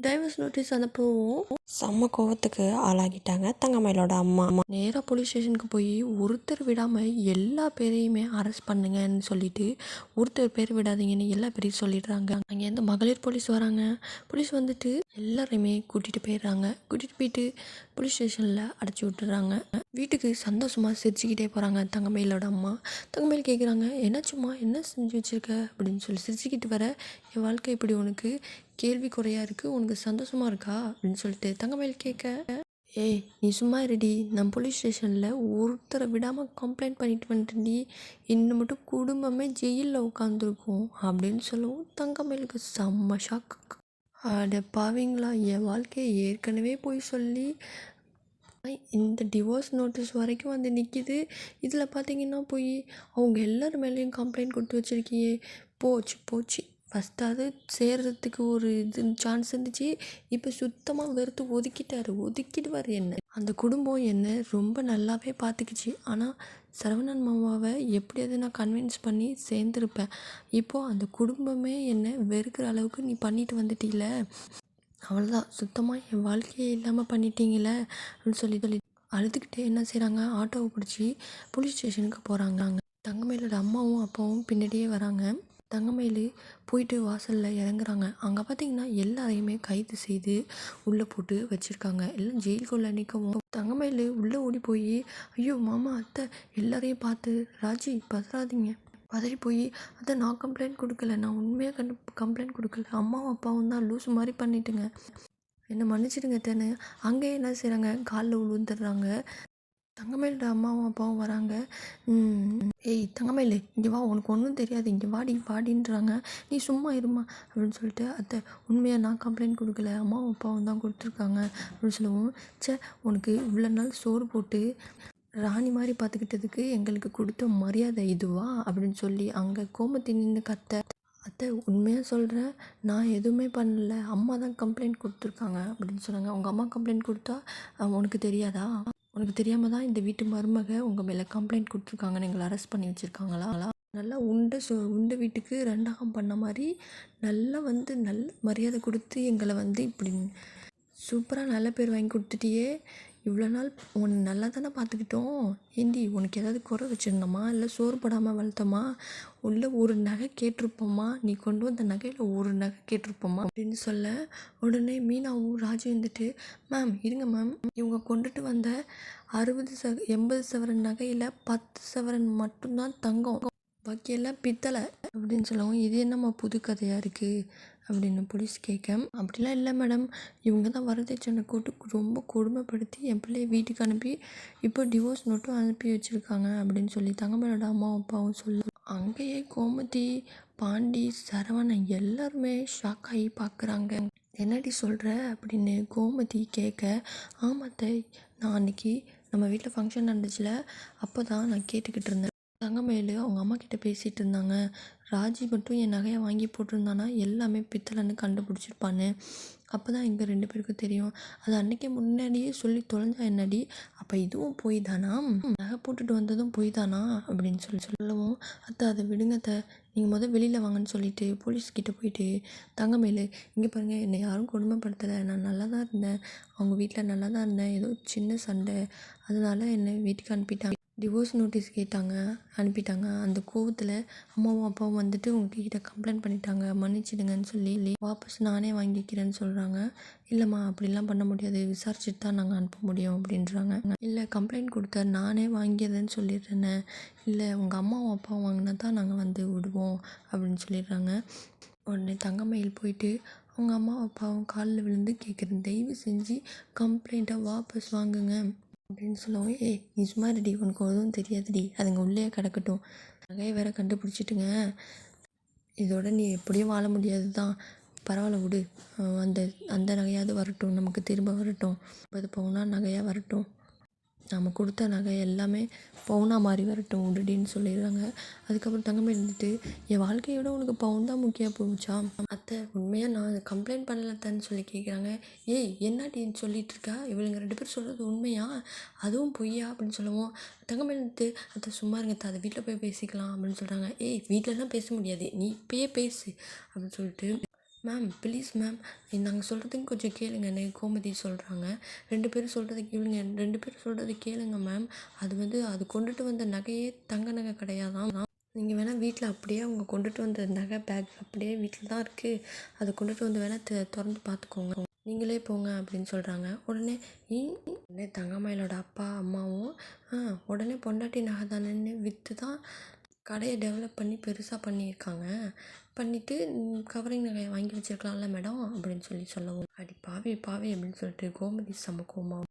Divorce notice அனுப்பவும் செம்ம கோவத்துக்கு ஆளாகிட்டாங்க தங்கமயிலோட அம்மா. நேராக போலீஸ் ஸ்டேஷனுக்கு போய் ஒருத்தர் விடாமல் எல்லா பேரையுமே அரெஸ்ட் பண்ணுங்கன்னு சொல்லிட்டு ஒருத்தர் பேர் விடாதீங்கன்னு எல்லா பேரையும் சொல்லிடுறாங்க. அங்கேருந்து மகளிர் போலீஸ் வராங்க. போலீஸ் வந்துட்டு எல்லாரையுமே கூட்டிகிட்டு போயிடுறாங்க. கூட்டிகிட்டு போயிட்டு போலீஸ் ஸ்டேஷனில் அடைச்சி விட்டுறாங்க. வீட்டுக்கு சந்தோஷமாக சிரிச்சுக்கிட்டே போகிறாங்க தங்கமயிலோட அம்மா. தங்கமயில் கேட்குறாங்க என்னாச்சும்மா என்ன செஞ்சு வச்சுருக்க? அப்படின்னு சொல்லி சிரிச்சுக்கிட்டு வர என் வாழ்க்கை இப்படி உனக்கு கேள்வி குறையாக இருக்குது உனக்கு சந்தோஷமாக இருக்கா? அப்படின்னு சொல்லிட்டு தங்கமயில் கேட்க ஏய் நீ சும்மா இருடி. நான் போலீஸ் ஸ்டேஷனில் ஒருத்தரை விடாமல் கம்ப்ளைண்ட் பண்ணிட்டு வந்துட்டேன்டி. இன்னும் மட்டும் குடும்பமே ஜெயிலில் உட்காந்துருக்கும் அப்படின்னு சொல்லவும் தங்கமயிலுக்கு செம்ம ஷாக் அட பாவிங்களா என் வாழ்க்கையை ஏற்கனவே போய் சொல்லி. இந்த டிவோர்ஸ் நோட்டீஸ் வரைக்கும் வந்து நிற்கிது இதில் பார்த்தீங்கன்னா போய் அவங்க எல்லார் மேலேயும் கம்ப்ளைண்ட் கொடுத்து வச்சுருக்கியே. போச்சு போச்சு. ஃபஸ்ட்டாவது சேர்கிறதுக்கு ஒரு இது சான்ஸ் இருந்துச்சு. இப்போ சுத்தமாக வெறுத்து ஒதுக்கிட்டார். ஒதுக்கிடுவார் என்ன? அந்த குடும்பம் என்னை ரொம்ப நல்லாவே பார்த்துக்கிச்சு ஆனால் சரவணன் மாமாவை எப்படியாவது நான் கன்வின்ஸ் பண்ணி சேர்ந்துருப்பேன். இப்போது அந்த குடும்பமே என்னை வெறுக்கிற அளவுக்கு நீ பண்ணிட்டு வந்துட்டீல? அவ்வளோதான் சுத்தமாக என் வாழ்க்கையே இல்லாமல் பண்ணிட்டீங்களே அப்படின்னு சொல்லி சொல்லி அழுதுகிட்டே என்ன செய்கிறாங்க ஆட்டோவை பிடிச்சி போலீஸ் ஸ்டேஷனுக்கு போகிறாங்க தங்கமேலோட அம்மாவும் அப்பாவும் பின்னாடியே வராங்க. தங்கமயில் போயிட்டு வாசலில் இறங்குறாங்க. அங்கே பார்த்தீங்கன்னா எல்லாரையுமே கைது செய்து உள்ளே போட்டு வச்சுருக்காங்க. எல்லாம் ஜெயிலுக்குள்ளே நிற்கவும் தங்கமயில் உள்ளே ஓடி போய் ஐயோ மாமா அத்தை எல்லாரையும் பார்த்து ராஜி பதறாதீங்க. பதறி போய் அத்தை நான் கம்ப்ளைண்ட் கொடுக்கல. நான் உண்மையாக கண்டு கம்ப்ளைண்ட் கொடுக்கல. அம்மாவும் அப்பாவும் தான் லூஸ் மாதிரி பண்ணிட்டுங்க. என்னை மன்னிச்சிடுங்க அத்தைன்னு அங்கே என்ன செய்கிறாங்க காலில் விழுந்துடுறாங்க தங்கமயிலோட அம்மாவும் அப்பாவும் வராங்க. ஏய் தங்கமயில் இங்கே வா உனக்கு ஒன்றும் தெரியாது. இங்கே வாடி வாடின்றாங்க. நீ சும்மா இருமா அப்படின்னு சொல்லிட்டு அத்தை உண்மையாக நான் கம்ப்ளைண்ட் கொடுக்கல. அம்மாவும் அப்பாவும் தான் கொடுத்துருக்காங்க அப்படின்னு சொல்லவும். சே உனக்கு இவ்வளோ நாள் சோறு போட்டு ராணி மாதிரி பார்த்துக்கிட்டதுக்கு எங்களுக்கு கொடுத்த மரியாதை இதுவா அப்படின்னு சொல்லி அங்கே கோமத்தி நின்று கத்த. அத்தை உண்மையாக சொல்கிறேன் நான் எதுவுமே பண்ணல. அம்மா தான் கம்ப்ளைண்ட் கொடுத்துருக்காங்க அப்படின்னு சொன்னாங்க. உங்கள் அம்மா கம்ப்ளைண்ட் கொடுத்தா உனக்கு தெரியாதா? உனக்கு தெரியாமல் தான் இந்த வீட்டு மருமக உங்கள் மேலே கம்ப்ளைண்ட் கொடுத்துருக்காங்கன்னு எங்களை அரெஸ்ட் பண்ணி வச்சுருக்காங்களா? நல்லா உண்டை சொ உண்டு வீட்டுக்கு ரெண்டாகம் பண்ண மாதிரி நல்லா வந்து நல்ல மரியாதை கொடுத்து எங்களை வந்து இப்படி சூப்பராக நல்ல பேர் வாங்கி கொடுத்துட்டியே. இவ்வளோ நாள் உன்னை நல்லா தானே பார்த்துக்கிட்டோம்? ஏண்டி உனக்கு ஏதாவது குறை வச்சுருந்தோமா? இல்லை சோறு போடாமல் வளர்த்தோமா? உள்ள ஒரு நகை கேட்டிருப்போமா? நீ கொண்டு வந்த நகையில் ஒரு நகை கேட்டிருப்போமா? அப்படின்னு சொல்ல உடனே மீனாவும் ராஜு வந்துட்டு மேம் இருங்க மேம். இவங்க கொண்டுட்டு வந்த அறுபது ச எண்பது சவரன் நகையில் பத்து சவரன் மட்டும்தான் தங்கம். பாக்கியெல்லாம் பித்தளை அப்படின்னு சொல்லவும் இது என்னம்மா புது கதையாக இருக்குது அப்படின்னு போலீஸ் கேட்க அப்படிலாம் இல்லை மேடம். இவங்க தான் வரதட்சணை கூட்டு ரொம்ப கொடுமைப்படுத்தி என் பிள்ளைய வீட்டுக்கு அனுப்பி இப்போ டிவோர்ஸ் நோட்டும் அனுப்பி வச்சுருக்காங்க அப்படின்னு சொல்லி தங்கமேலோட அம்மா அப்பாவும் சொல்லு அங்கேயே கோமதி பாண்டி சரவணன் எல்லாருமே ஷாக் ஆகி பார்க்குறாங்க என்னடி சொல்கிற அப்படின்னு கோமதி கேட்க ஆமாத்தை நான் அன்றைக்கி நம்ம வீட்டில் ஃபங்க்ஷன் நடந்துச்சுல அப்போ தான் நான் கேட்டுக்கிட்டு இருந்தேன். தங்கமயில் அவங்க அம்மா கிட்ட பேசிகிட்டு இருந்தாங்க. ராஜி மட்டும் என் நகையை வாங்கி போட்டிருந்தானா? எல்லாமே பித்தளைன்னு கண்டுபிடிச்சிருப்பான்னு. அப்போ தான் எங்கள் ரெண்டு பேருக்கும் தெரியும். அது அன்றைக்கே முன்னாடியே சொல்லி தொலைஞ்சா என்னடி? அப்போ இதுவும் போய் தானா நகை போட்டுட்டு வந்ததும் போய் தானா அப்படின்னு சொல்லி சொல்லவும் அத்தை அதை விடுங்க அத்தை. நீங்கள் முதல் வெளியில் வாங்கன்னு சொல்லிட்டு போலீஸ்கிட்ட போயிட்டு தங்கமேலு இங்கே பாருங்கள் என்னை யாரும் கொடுமைப்படுத்தலை. நான் நல்லா தான் இருந்தேன். அவங்க வீட்டில் நல்லா தான் இருந்தேன். ஏதோ சின்ன சண்டை. அதனால என்னை வீட்டுக்கு அனுப்பிட்டாங்க. டிவோர்ஸ் நோட்டீஸ் கேட்டாங்க அனுப்பிட்டாங்க. அந்த கோவத்தில் அம்மாவும் அப்பாவும் வந்துட்டு உங்ககிட்ட கம்ப்ளைண்ட் பண்ணிட்டாங்க. மன்னிச்சிடுங்கன்னு சொல்லி வாபஸ் நானே வாங்கிக்கிறேன்னு சொல்கிறாங்க இல்லைம்மா அப்படிலாம் பண்ண முடியாது. விசாரிச்சுட்டு தான் நாங்கள் அனுப்ப முடியும் அப்படின்றாங்க. இல்லை கம்ப்ளைண்ட் கொடுத்த நானே வாங்கியதுன்னு சொல்லிடுறேனே இல்லை உங்கள் அம்மாவும் அப்பாவும் வாங்கினா தான் நாங்கள் வந்து விடுவோம் அப்படின்னு சொல்லிடுறாங்க. உடனே தங்கமயில் போயிட்டு அவங்க அம்மா அப்பாவும் காலில் விழுந்து கேட்குறேன் தயவு செஞ்சு கம்ப்ளைண்ட்டை வாபஸ் வாங்குங்க. அப்படின்னு சொல்லவும் ஏய் நீ சும்மா இருடி உனக்கு எதுவும் தெரியாதுடி அதுங்க உள்ளே கிடக்கட்டும். நகையை வேற கண்டுபிடிச்சிட்டுங்க. இதோட நீ எப்படியும் வாழ முடியாது தான். பரவாயில்ல விடு. அந்த அந்த நகையாவது வரட்டும். நமக்கு திரும்ப வரட்டும். அது போனால் நகையாக வரட்டும். நம்ம கொடுத்த நகை எல்லாமே பவுனாக மாறி வரட்டும் உடடின்னு சொல்லிடுறாங்க. அதுக்கப்புறம் தங்கமணி இருந்துட்டு என் வாழ்க்கையோட உனக்கு பவுன் தான் முக்கியம் போச்சா அத்தை உண்மையாக நான் கம்ப்ளைண்ட் பண்ணலத்தான்னு சொல்லி கேட்குறாங்க ஏய் என்னடின்னு சொல்லிட்டு இருக்கா? இவளுங்க ரெண்டு பேரும் சொல்கிறது உண்மையா? அதுவும் பொய்யா? அப்படின்னு சொல்லுவோம். தங்கமணி இருந்துட்டு அத்தை சும்மா இருங்க அதை வீட்டில் போய் பேசிக்கலாம் அப்படின்னு சொல்கிறாங்க ஏய் வீட்டிலலாம் பேச முடியாது. நீ இப்பயே பேசு அப்படின்னு சொல்லிட்டு மேம் ப்ளீஸ் மேம் நாங்கள் சொல்கிறதையும் கொஞ்சம் கேளுங்கன்னு கோமதி சொல்கிறாங்க ரெண்டு பேரும் சொல்கிறத கேளுங்க. ரெண்டு பேரும் சொல்கிறத கேளுங்க மேம் அது வந்து அது கொண்டுட்டு வந்த நகையே தங்க நகை கிடையாதான் நீங்கள் வேணால் வீட்டில் அப்படியே அவங்க கொண்டுட்டு வந்த நகை பேக் அப்படியே வீட்டில் தான் இருக்குது அதை கொண்டுட்டு வந்து வேணால் திறந்து பார்த்துக்கோங்க நீங்களே போங்க அப்படின்னு சொல்கிறாங்க உடனே உடனே தங்கமயிலோட அப்பா அம்மாவும் உடனே பொண்டாட்டி நகை தானேன்னு விற்று தான் கடையை டெவலப் பண்ணி பெருசாக பண்ணியிருக்காங்க. பண்ணிவிட்டு கவரிங் நகையை வாங்கி வச்சுருக்கலாம்ல மேடம் அப்படின்னு சொல்லி சொல்லவும். அடி பாவி பாவி அப்படின்னு சொல்லிட்டு கோமதி செம்ம